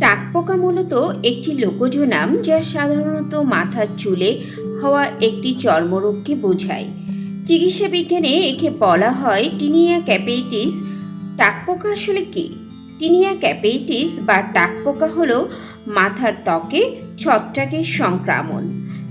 টাকপোকা মূলত একটি লোকজ নাম যা সাধারণত মাথার চুলে হওয়া একটি চর্মরোগকে বোঝায়। চিকিৎসা বিজ্ঞানে একে বলা হয় টিনিয়া ক্যাপেইটিস। টাকপোকা আসলে কি? টিনিয়া ক্যাপেইটিস বা টাকপোকা হল মাথার ত্বকে ছত্রাকের সংক্রমণ,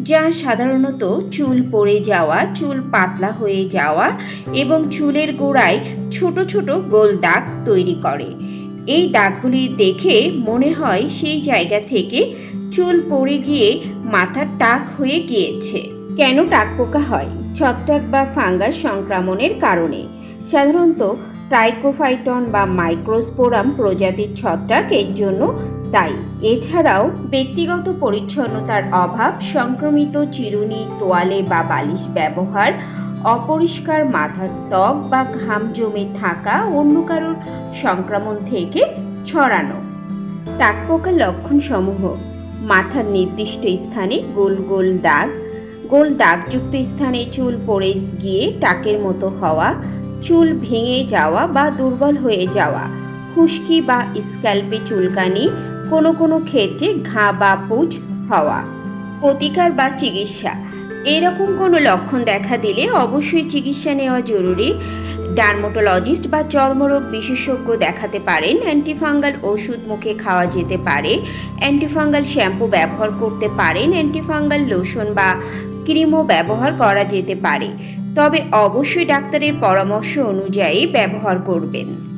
যা সাধারণত চুল পড়ে যাওয়া, চুল পাতলা হয়ে যাওয়া এবং চুলের গোড়ায় ছোট ছোট গোল দাগ তৈরি করে। এই দাগগুলি দেখে মনে হয় সেই জায়গা থেকে চুল পড়ে গিয়ে মাথার টাক হয়ে গিয়েছে। কেন টাক পোকা হয়? ছত্রাক বা ফাঙ্গাস সংক্রমণের কারণে। সাধারণত ট্রাইকোফাইটন বা মাইক্রোস্পোরাম প্রজাতির ছত্রাক এর জন্য দায়ী। এছাড়াও ব্যক্তিগত পরিচ্ছন্নতার অভাব, সংক্রমিত চিরুনি, তোয়ালে বা বালিশ ব্যবহার অপরিষ্কার মাথার ত্বক বা ঘাম জমে থাকা অন্য কারোর সংক্রমণ থেকে ছড়ানো। টাকপোকার লক্ষণসমূহ, মাথার নির্দিষ্ট স্থানে গোল গোল দাগ, গোল দাগযুক্ত স্থানে চুল পড়ে গিয়ে টাকের মতো হওয়া, চুল ভেঙে যাওয়া বা দুর্বল হয়ে যাওয়া, খুশকি বা স্ক্যাল্পে চুলকানি, কোনো কোনো ক্ষেত্রে ঘা বা পুজ হওয়া। প্রতিকার বা চিকিৎসা এরকম কোনো লক্ষণ দেখা দিলে অবশ্যই চিকিৎসা নেওয়া জরুরি। ডার্মোটোলজিস্ট বা চর্মরোগ বিশেষজ্ঞ দেখাতে পারেন। অ্যান্টিফাঙ্গাল ওষুধ মুখে খাওয়া যেতে পারে। অ্যান্টিফাঙ্গাল শ্যাম্পু ব্যবহার করতে পারেন। অ্যান্টিফাঙ্গাল লোশন বা ক্রিমও ব্যবহার করা যেতে পারে। তবে অবশ্যই ডাক্তারের পরামর্শ অনুযায়ী ব্যবহার করবেন।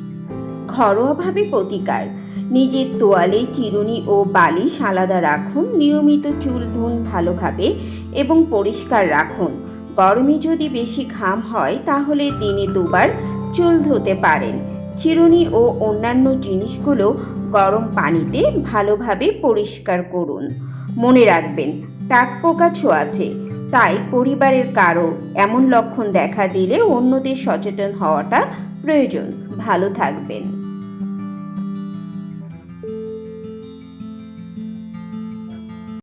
ঘরোয়াভাবে প্রতিকার। নিজের তোয়ালে চিরুনি ও বালিশ আলাদা রাখুন, নিয়মিত চুল ধুন ভালোভাবে এবং পরিষ্কার রাখুন। গরমে যদি বেশি ঘাম হয়, তাহলে দিনে দুবার চুল ধুতে পারেন। চিরুনি ও অন্যান্য জিনিসগুলো গরম পানিতে ভালোভাবে পরিষ্কার করুন। মনে রাখবেন, টাক পোকা ছোঁয়াচে। তাই পরিবারের কারও এমন লক্ষণ দেখা দিলে অন্যদের সচেতন হওয়াটা প্রয়োজন। ভালো থাকবেন।